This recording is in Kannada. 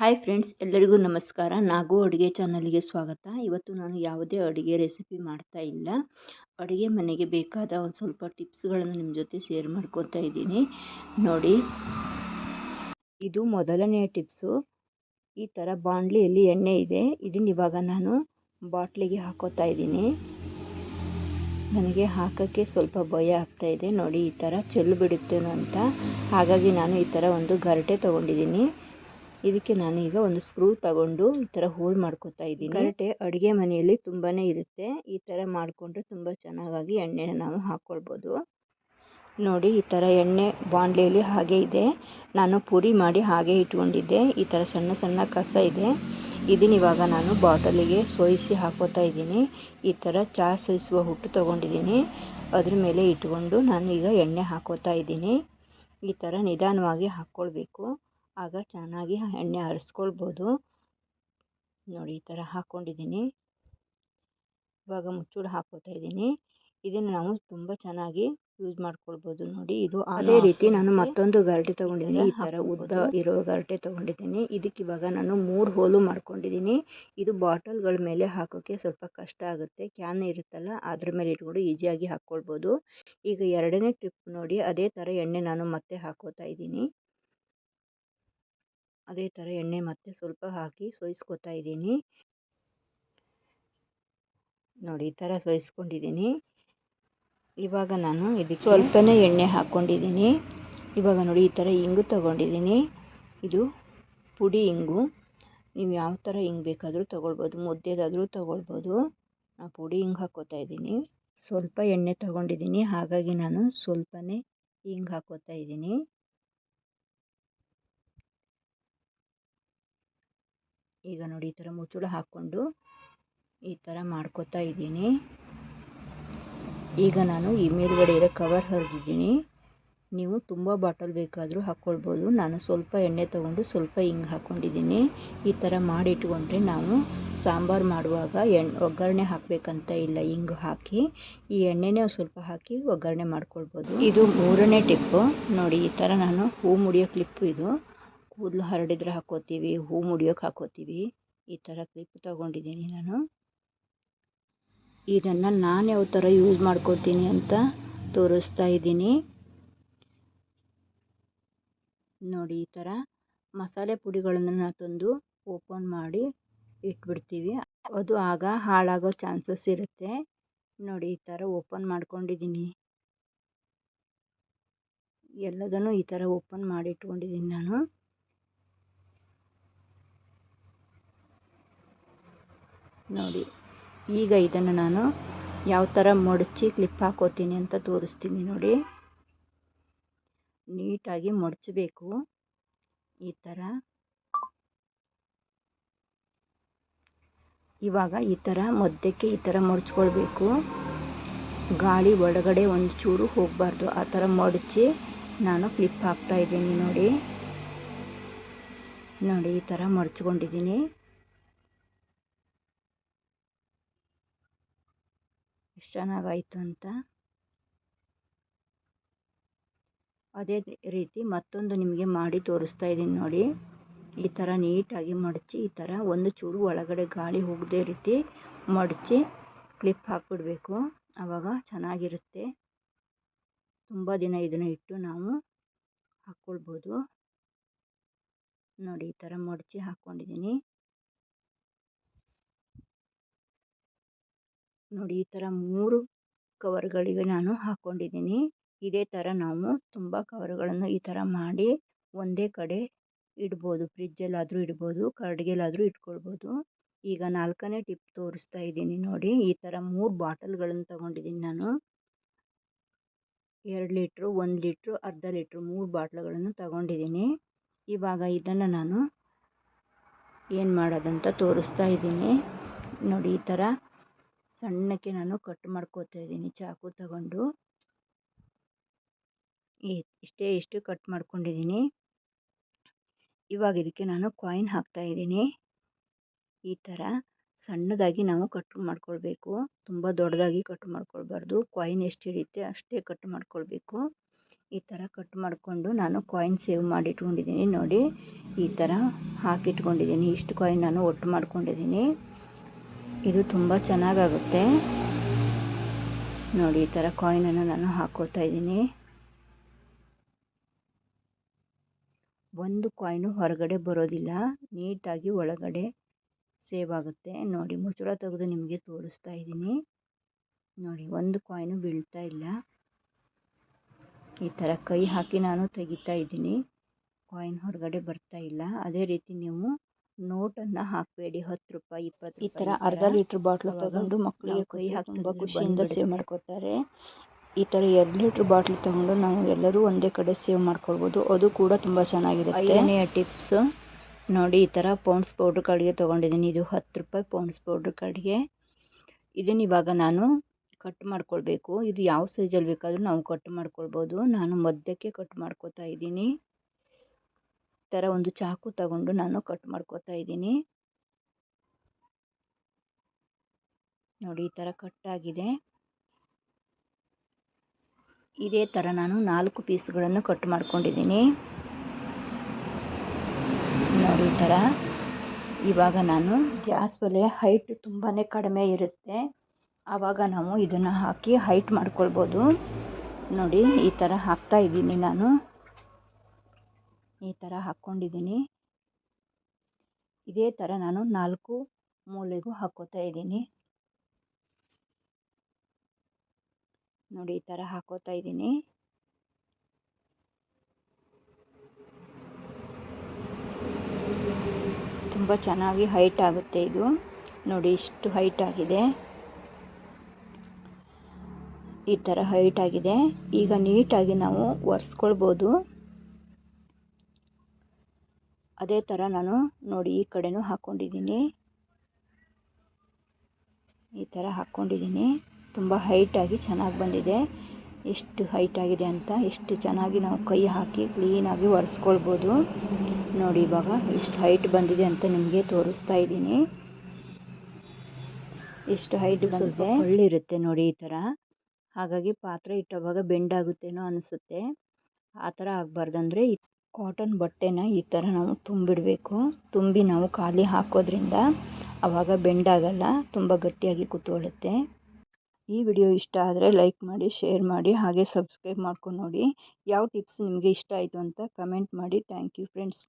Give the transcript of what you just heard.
ಹಾಯ್ ಫ್ರೆಂಡ್ಸ್, ಎಲ್ಲರಿಗೂ ನಮಸ್ಕಾರ. ನಾಗು ಅಡುಗೆ ಚಾನಲ್ಗೆ ಸ್ವಾಗತ. ಇವತ್ತು ನಾನು ಯಾವುದೇ ಅಡುಗೆ ರೆಸಿಪಿ ಮಾಡ್ತಾ ಇಲ್ಲ. ಅಡುಗೆ ಮನೆಗೆ ಬೇಕಾದ ಒಂದು ಸ್ವಲ್ಪ ಟಿಪ್ಸ್ಗಳನ್ನು ನಿಮ್ಮ ಜೊತೆ ಶೇರ್ ಮಾಡ್ಕೊತಾ ಇದ್ದೀನಿ. ನೋಡಿ, ಇದು ಮೊದಲನೆಯ ಟಿಪ್ಸು. ಈ ಥರ ಬಾಂಡ್ಲಿಯಲ್ಲಿ ಎಣ್ಣೆ ಇದೆ. ಇದನ್ನ ಇವಾಗ ನಾನು ಬಾಟ್ಲಿಗೆ ಹಾಕೋತಾ ಇದ್ದೀನಿ. ನನಗೆ ಹಾಕೋಕ್ಕೆ ಸ್ವಲ್ಪ ಭಯ ಆಗ್ತಾ ಇದೆ. ನೋಡಿ, ಈ ಥರ ಚೆಲ್ಲು ಬಿಡುತ್ತೇನೋ ಅಂತ. ಹಾಗಾಗಿ ನಾನು ಈ ಥರ ಒಂದು ಗರಟೆ ತೊಗೊಂಡಿದ್ದೀನಿ. ಇದಕ್ಕೆ ನಾನು ಈಗ ಒಂದು ಸ್ಕ್ರೂ ತಗೊಂಡು ಈ ಥರ ಹೋಲ್ ಮಾಡ್ಕೊತಾ ಇದ್ದೀನಿ. ಗರಟೆ ಅಡುಗೆ ಮನೆಯಲ್ಲಿ ತುಂಬಾ ಇರುತ್ತೆ. ಈ ಥರ ಮಾಡಿಕೊಂಡ್ರೆ ತುಂಬ ಚೆನ್ನಾಗಿ ಎಣ್ಣೆನ ನಾವು ಹಾಕ್ಕೊಳ್ಬೋದು ನೋಡಿ ಈ ಥರ ಎಣ್ಣೆ ಬಾಣಲೆಯಲ್ಲಿ ಹಾಗೆ ಇದೆ. ನಾನು ಪುರಿ ಮಾಡಿ ಹಾಗೆ ಇಟ್ಕೊಂಡಿದ್ದೆ. ಈ ಥರ ಸಣ್ಣ ಸಣ್ಣ ಕಸ ಇದೆ. ಇದನ್ನ ಇವಾಗ ನಾನು ಬಾಟಲಿಗೆ ಸೋಯಿಸಿ ಹಾಕೋತಾ ಇದ್ದೀನಿ. ಈ ಥರ ಚಾ ಸೋಯಿಸುವ ಹುಟ್ಟು ತಗೊಂಡಿದ್ದೀನಿ. ಅದ್ರ ಮೇಲೆ ಇಟ್ಕೊಂಡು ನಾನು ಈಗ ಎಣ್ಣೆ ಹಾಕೋತಾ ಇದ್ದೀನಿ. ಈ ಥರ ನಿಧಾನವಾಗಿ ಹಾಕ್ಕೊಳ್ಬೇಕು ಆಗ ಚೆನ್ನಾಗಿ ಎಣ್ಣೆ ಹರಿಸ್ಕೊಳ್ಬೋದು ನೋಡಿ ಈ ಥರ ಹಾಕ್ಕೊಂಡಿದ್ದೀನಿ. ಇವಾಗ ಮುಚ್ಚಳ ಹಾಕೋತಾ ಇದ್ದೀನಿ. ಇದನ್ನು ನಾವು ತುಂಬ ಚೆನ್ನಾಗಿ ಯೂಸ್ ಮಾಡ್ಕೊಳ್ಬೋದು ನೋಡಿ. ಇದು ಅದೇ ರೀತಿ ನಾನು ಮತ್ತೊಂದು ಗರಟೆ ತೊಗೊಂಡಿದ್ದೀನಿ. ಈ ಥರ ಉದ್ದ ಇರೋ ಗರಟೆ ತೊಗೊಂಡಿದ್ದೀನಿ. ಇದಕ್ಕೆ ಇವಾಗ ನಾನು ಮೂರು ಹೋಲು ಮಾಡ್ಕೊಂಡಿದ್ದೀನಿ. ಇದು ಬಾಟಲ್ಗಳ ಮೇಲೆ ಹಾಕೋಕ್ಕೆ ಸ್ವಲ್ಪ ಕಷ್ಟ ಆಗುತ್ತೆ. ಕ್ಯಾನ್ ಇರುತ್ತಲ್ಲ ಅದ್ರ ಮೇಲೆ ಇಟ್ಕೊಂಡು ಈಸಿಯಾಗಿ ಹಾಕ್ಕೊಳ್ಬೋದು. ಈಗ ಎರಡನೇ ಟ್ರಿಪ್ ನೋಡಿ ಅದೇ ಥರ ಎಣ್ಣೆ ನಾನು ಮತ್ತೆ ಹಾಕೋತಾ ಇದ್ದೀನಿ. ಅದೇ ಥರ ಎಣ್ಣೆ ಮತ್ತೆ ಸ್ವಲ್ಪ ಹಾಕಿ ಸೋಯಿಸ್ಕೊತಾ ಇದ್ದೀನಿ. ನೋಡಿ, ಈ ಥರ ಸೋಯಿಸ್ಕೊಂಡಿದ್ದೀನಿ. ಇವಾಗ ನಾನು ಇದಕ್ಕೆ ಸ್ವಲ್ಪನೇ ಎಣ್ಣೆ ಹಾಕ್ಕೊಂಡಿದ್ದೀನಿ. ಇವಾಗ ನೋಡಿ, ಈ ಥರ ಇಂಗು ತಗೊಂಡಿದ್ದೀನಿ. ಇದು ಪುಡಿ ಇಂಗು. ನೀವು ಯಾವ ಥರ ಹಿಂಗೆ ಬೇಕಾದರೂ ತೊಗೊಳ್ಬೋದು, ಮುದ್ದೆದಾದರೂ ತೊಗೊಳ್ಬೋದು. ನಾನು ಪುಡಿ ಹಿಂಗೆ ಹಾಕ್ಕೋತಾ ಇದ್ದೀನಿ. ಸ್ವಲ್ಪ ಎಣ್ಣೆ ತೊಗೊಂಡಿದ್ದೀನಿ. ಹಾಗಾಗಿ ನಾನು ಸ್ವಲ್ಪನೇ ಹಿಂಗೆ ಹಾಕ್ಕೋತಾ ಇದ್ದೀನಿ. ಈಗ ನೋಡಿ ಈ ಥರ ಮುಚ್ಚಳ ಹಾಕ್ಕೊಂಡು ಈ ಥರ ಮಾಡ್ಕೋತಾ ಇದ್ದೀನಿ. ಈಗ ನಾನು ಈ ಮೇಲುಗಡೆ ಇರೋ ಕವರ್ ಹರಿದಿದ್ದೀನಿ. ನೀವು ತುಂಬ ಬಾಟಲ್ ಬೇಕಾದರೂ ಹಾಕ್ಕೊಳ್ಬೋದು ನಾನು ಸ್ವಲ್ಪ ಎಣ್ಣೆ ತೊಗೊಂಡು ಸ್ವಲ್ಪ ಹಿಂಗೆ ಹಾಕ್ಕೊಂಡಿದ್ದೀನಿ ಈ ಥರ ಮಾಡಿಟ್ಕೊಂಡ್ರೆ ನಾವು ಸಾಂಬಾರು ಮಾಡುವಾಗ ಎಣ್ಣೆ ಒಗ್ಗರಣೆ ಹಾಕಬೇಕಂತ ಇಲ್ಲ. ಹಿಂಗೆ ಹಾಕಿ ಈ ಎಣ್ಣೆನೇ ಸ್ವಲ್ಪ ಹಾಕಿ ಒಗ್ಗರಣೆ ಮಾಡ್ಕೊಳ್ಬೋದು. ಇದು ಮೂರನೇ ಟಿಪ್ಪು. ನೋಡಿ ಈ ಥರ ನಾನು ಹೂ ಮುಡಿಯೋ ಕ್ಲಿಪ್ಪು ಇದು. ಕೂದಲು ಹರಡಿದ್ರೆ ಹಾಕೋತೀವಿ, ಹೂ ಮುಡಿಯೋಕೆ ಹಾಕೋತೀವಿ. ಈ ಥರ ಕ್ಲಿಪ್ ತೊಗೊಂಡಿದ್ದೀನಿ ನಾನು. ಇದನ್ನು ನಾನು ಯಾವ ಥರ ಯೂಸ್ ಮಾಡ್ಕೋತೀನಿ ಅಂತ ತೋರಿಸ್ತಾ ಇದ್ದೀನಿ. ನೋಡಿ ಈ ಥರ ಮಸಾಲೆ ಪುಡಿಗಳನ್ನು ತಂದು ಓಪನ್ ಮಾಡಿ ಇಟ್ಬಿಡ್ತೀವಿ. ಅದು ಆಗ ಹಾಳಾಗೋ ಚಾನ್ಸಸ್ ಇರುತ್ತೆ. ನೋಡಿ ಈ ಥರ ಓಪನ್ ಮಾಡ್ಕೊಂಡಿದ್ದೀನಿ. ಎಲ್ಲದನ್ನು ಈ ಥರ ಓಪನ್ ಮಾಡಿ ಇಟ್ಕೊಂಡಿದ್ದೀನಿ ನಾನು. ನೋಡಿ. ಈಗ ಇದನ್ನು ನಾನು ಯಾವ ಥರ ಮಡಚಿ ಕ್ಲಿಪ್ ಹಾಕೋತೀನಿ ಅಂತ ತೋರಿಸ್ತೀನಿ ನೋಡಿ. ನೀಟಾಗಿ ಮಡಚಬೇಕು. ಈ ಥರ ಇವಾಗ ಈ ಥರ ಮಧ್ಯಕ್ಕೆ ಈ ಥರ ಮಡಚ್ಕೊಳ್ಬೇಕು. ಗಾಳಿ ಒಳಗಡೆ ಒಂದು ಚೂರು ಹೋಗಬಾರ್ದು. ಆ ಥರ ಮಡಚಿ ನಾನು ಕ್ಲಿಪ್ ಹಾಕ್ತಾ ಇದ್ದೀನಿ ನೋಡಿ. ನೋಡಿ ಈ ಥರ ಮಡಚ್ಕೊಂಡಿದ್ದೀನಿ. ಎಷ್ಟು ಚೆನ್ನಾಗಾಯಿತು ಅಂತ. ಅದೇ ರೀತಿ ಮತ್ತೊಂದು ನಿಮಗೆ ಮಾಡಿ ತೋರಿಸ್ತಾ ಇದ್ದೀನಿ ನೋಡಿ. ಈ ಥರ ನೀಟಾಗಿ ಮಡಚಿ, ಈ ಥರ ಒಂದು ಚೂರು ಒಳಗಡೆ ಗಾಳಿ ಹೋಗದೇ ರೀತಿ ಮಡಚಿ ಕ್ಲಿಪ್ ಹಾಕಿಬಿಡಬೇಕು. ಆವಾಗ ಚೆನ್ನಾಗಿರುತ್ತೆ. ತುಂಬ ದಿನ ಇದನ್ನು ಇಟ್ಟು ನಾವು ಹಾಕ್ಕೊಳ್ಬೋದು ನೋಡಿ, ಈ ಥರ ಮಡಚಿ ಹಾಕ್ಕೊಂಡಿದ್ದೀನಿ ನೋಡಿ ಈ ಥರ ಮೂರು ಕವರ್ಗಳಿಗೆ ನಾನು ಹಾಕ್ಕೊಂಡಿದ್ದೀನಿ ಇದೇ ಥರ ನಾವು ತುಂಬ ಕವರ್ಗಳನ್ನು ಈ ಥರ ಮಾಡಿ ಒಂದೇ ಕಡೆ ಇಡ್ಬೋದು. ಫ್ರಿಜ್ಜಲ್ಲಾದರೂ ಇಡ್ಬೋದು ಕಡ್ಗೆಲಾದರೂ ಇಟ್ಕೊಳ್ಬೋದು. ಈಗ ನಾಲ್ಕನೇ ಟಿಪ್ ತೋರಿಸ್ತಾ ಇದ್ದೀನಿ ನೋಡಿ. ಈ ಥರ ಮೂರು ಬಾಟಲ್ಗಳನ್ನು ತಗೊಂಡಿದ್ದೀನಿ ನಾನು. ಎರಡು ಲೀಟ್ರು, ಒಂದು ಲೀಟ್ರು, ಅರ್ಧ ಲೀಟ್ರು ಮೂರು ಬಾಟ್ಲುಗಳನ್ನು ತಗೊಂಡಿದ್ದೀನಿ. ಇವಾಗ ಇದನ್ನು ನಾನು ಏನು ಮಾಡೋದಂತ ತೋರಿಸ್ತಾ ಇದ್ದೀನಿ. ನೋಡಿ ಈ ಥರ ಸಣ್ಣಕ್ಕೆ ನಾನು ಕಟ್ ಮಾಡ್ಕೋತಾ ಇದ್ದೀನಿ ಚಾಕು ತಗೊಂಡು. ಇಷ್ಟೇ ಇಷ್ಟು ಕಟ್ ಮಾಡ್ಕೊಂಡಿದ್ದೀನಿ. ಇವಾಗ ಇದಕ್ಕೆ ನಾನು ಕಾಯಿನ್ ಹಾಕ್ತಾ ಇದ್ದೀನಿ. ಈ ಥರ ಸಣ್ಣದಾಗಿ ನಾವು ಕಟ್ ಮಾಡ್ಕೊಳ್ಬೇಕು. ತುಂಬ ದೊಡ್ಡದಾಗಿ ಕಟ್ ಮಾಡ್ಕೊಳ್ಬಾರ್ದು. ಕಾಯಿನ್ ಎಷ್ಟು ಹಿಡಿಯುತ್ತೆ ಅಷ್ಟೇ ಕಟ್ ಮಾಡ್ಕೊಳ್ಬೇಕು. ಈ ಥರ ಕಟ್ ಮಾಡಿಕೊಂಡು ನಾನು ಕಾಯಿನ್ ಸೇವ್ ಮಾಡಿಟ್ಕೊಂಡಿದ್ದೀನಿ ನೋಡಿ. ಈ ಥರ ಹಾಕಿಟ್ಕೊಂಡಿದ್ದೀನಿ. ಇಷ್ಟು ಕಾಯಿನ್ ನಾನು ಒಟ್ಟು ಮಾಡ್ಕೊಂಡಿದ್ದೀನಿ. ಇದು ತುಂಬ ಚೆನ್ನಾಗಾಗುತ್ತೆ. ನೋಡಿ, ಈ ಥರ ಕಾಯಿನನ್ನು ನಾನು ಹಾಕ್ಕೊಳ್ತಾ ಇದ್ದೀನಿ. ಒಂದು ಕಾಯಿನು ಹೊರಗಡೆ ಬರೋದಿಲ್ಲ. ನೀಟಾಗಿ ಒಳಗಡೆ ಸೇವ್ ಆಗುತ್ತೆ. ನೋಡಿ, ಮುಚ್ಚಳ ತೆಗೆದು ನಿಮಗೆ ತೋರಿಸ್ತಾ ಇದ್ದೀನಿ. ನೋಡಿ, ಒಂದು ಕಾಯಿನು ಬೀಳ್ತಾ ಇಲ್ಲ. ಈ ಥರ ಕೈ ಹಾಕಿ ನಾನು ತೆಗಿತಾ ಇದ್ದೀನಿ. ಕಾಯಿನ್ ಹೊರಗಡೆ ಬರ್ತಾ ಇಲ್ಲ. ಅದೇ ರೀತಿ ನೀವು ನೋಟನ್ನು ಹಾಕಬೇಡಿ ಹತ್ತು ರೂಪಾಯಿ ಇಪ್ಪತ್ತು ಈ ಥರ ಅರ್ಧ ಲೀಟ್ರ್ ಬಾಟ್ಲು ತಗೊಂಡು ಮಕ್ಕಳಿಗೆ ಕೈ ಹಾಕಿ ತುಂಬ ಖುಷಿಯಿಂದ ಸೇವ್ ಮಾಡ್ಕೋತಾರೆ. ಈ ಥರ ಎರಡು ಲೀಟ್ರ್ ಬಾಟ್ಲು ತಗೊಂಡು ನಾವು ಎಲ್ಲರೂ ಒಂದೇ ಕಡೆ ಸೇವ್ ಮಾಡ್ಕೊಳ್ಬೋದು. ಅದು ಕೂಡ ತುಂಬ ಚೆನ್ನಾಗಿರುತ್ತೆ. ಐದನೆಯ ಟಿಪ್ಸ್. ನೋಡಿ ಈ ಥರ ಪೌಂಡ್ಸ್ ಪೌಡ್ರ್ ಕಡೆಗೆ ತೊಗೊಂಡಿದ್ದೀನಿ. ಇದು ಹತ್ತು ರೂಪಾಯಿ ಪೌಂಡ್ಸ್ ಪೌಡ್ರ್ ಕಡೆಗೆ ಇದನ್ನ ಇವಾಗ ನಾನು ಕಟ್ ಮಾಡ್ಕೊಳ್ಬೇಕು. ಇದು ಯಾವ ಸೈಜಲ್ಲಿ ಬೇಕಾದರೂ ನಾವು ಕಟ್ ಮಾಡ್ಕೊಳ್ಬೋದು. ನಾನು ಮಧ್ಯಕ್ಕೆ ಕಟ್ ಮಾಡ್ಕೋತಾ ಇದ್ದೀನಿ. ಥರ ಒಂದು ಚಾಕು ತಗೊಂಡು ನಾನು ಕಟ್ ಮಾಡ್ಕೋತಾ ಇದ್ದೀನಿ. ನೋಡಿ, ಈ ಥರ ಕಟ್ ಆಗಿದೆ. ಇದೇ ಥರ ನಾನು ನಾಲ್ಕು ಪೀಸ್ಗಳನ್ನು ಕಟ್ ಮಾಡ್ಕೊಂಡಿದ್ದೀನಿ. ನೋಡಿ, ಈ ಥರ. ಇವಾಗ ನಾನು ಗ್ಯಾಸ್ ಒಲೆ ಹೈಟ್ ತುಂಬಾ ಕಡಿಮೆ ಇರುತ್ತೆ. ಆವಾಗ ನಾವು ಇದನ್ನು ಹಾಕಿ ಹೈಟ್ ಮಾಡ್ಕೊಳ್ಬೋದು. ನೋಡಿ, ಈ ಥರ ಹಾಕ್ತಾ ಇದ್ದೀನಿ ನಾನು. ಈ ಥರ ಹಾಕ್ಕೊಂಡಿದ್ದೀನಿ. ಇದೇ ಥರ ನಾನು ನಾಲ್ಕು ಮೂಲೆಗೂ ಹಾಕೋತಾ ಇದ್ದೀನಿ. ನೋಡಿ ಈ ಥರ ಹಾಕೋತಾ ಇದ್ದೀನಿ. ತುಂಬ ಚೆನ್ನಾಗಿ ಹೈಟ್ ಆಗುತ್ತೆ ಇದು. ನೋಡಿ ಇಷ್ಟು ಹೈಟ್ ಆಗಿದೆ. ಈ ಥರ ಹೈಟ್ ಆಗಿದೆ. ಈಗ ನೀಟಾಗಿ ನಾವು ಒರೆಸ್ಕೊಳ್ಬೋದು. ಅದೇ ಥರ ನಾನು ನೋಡಿ ಈ ಕಡೆನೂ ಹಾಕ್ಕೊಂಡಿದ್ದೀನಿ ಈ ಥರ ಹಾಕ್ಕೊಂಡಿದ್ದೀನಿ ತುಂಬ ಹೈಟಾಗಿ ಚೆನ್ನಾಗಿ ಬಂದಿದೆ. ಎಷ್ಟು ಹೈಟ್ ಆಗಿದೆ ಅಂತ ಎಷ್ಟು ಚೆನ್ನಾಗಿ ನಾವು ಕೈ ಹಾಕಿ ಕ್ಲೀನಾಗಿ ಒರೆಸ್ಕೊಳ್ಬೋದು. ನೋಡಿ ಇವಾಗ ಎಷ್ಟು ಹೈಟ್ ಬಂದಿದೆ ಅಂತ ನಿಮಗೆ ತೋರಿಸ್ತಾ ಇದ್ದೀನಿ. ಎಷ್ಟು ಹೈಟ್ ಬಂದಿದೆ? ಒಳ್ಳಿರುತ್ತೆ ನೋಡಿ ಈ ಥರ ಹಾಗಾಗಿ ಪಾತ್ರೆ ಇಟ್ಟೋವಾಗ ಬೆಂಡಾಗುತ್ತೇನೋ ಅನಿಸುತ್ತೆ. ಆ ಥರ ಆಗಬಾರ್ದಂದ್ರೆ ಕಾಟನ್ ಬಟ್ಟೆನ ಈ ಥರ ನಾವು ತುಂಬಿಡಬೇಕು. ತುಂಬಿ ನಾವು ಖಾಲಿ ಹಾಕೋದ್ರಿಂದ ಆವಾಗ ಬೆಂಡಾಗಲ್ಲ ತುಂಬ ಗಟ್ಟಿಯಾಗಿ ಕೂತ್ಕೊಳ್ಳುತ್ತೆ ಈ ವಿಡಿಯೋ ಇಷ್ಟ ಆದರೆ ಲೈಕ್ ಮಾಡಿ, ಶೇರ್ ಮಾಡಿ, ಹಾಗೆ ಸಬ್ಸ್ಕ್ರೈಬ್ ಮಾಡ್ಕೊಂಡು ನೋಡಿ. ಯಾವ ಟಿಪ್ಸ್ ನಿಮಗೆ ಇಷ್ಟ ಆಯಿತು ಅಂತ ಕಮೆಂಟ್ ಮಾಡಿ. Thank you friends.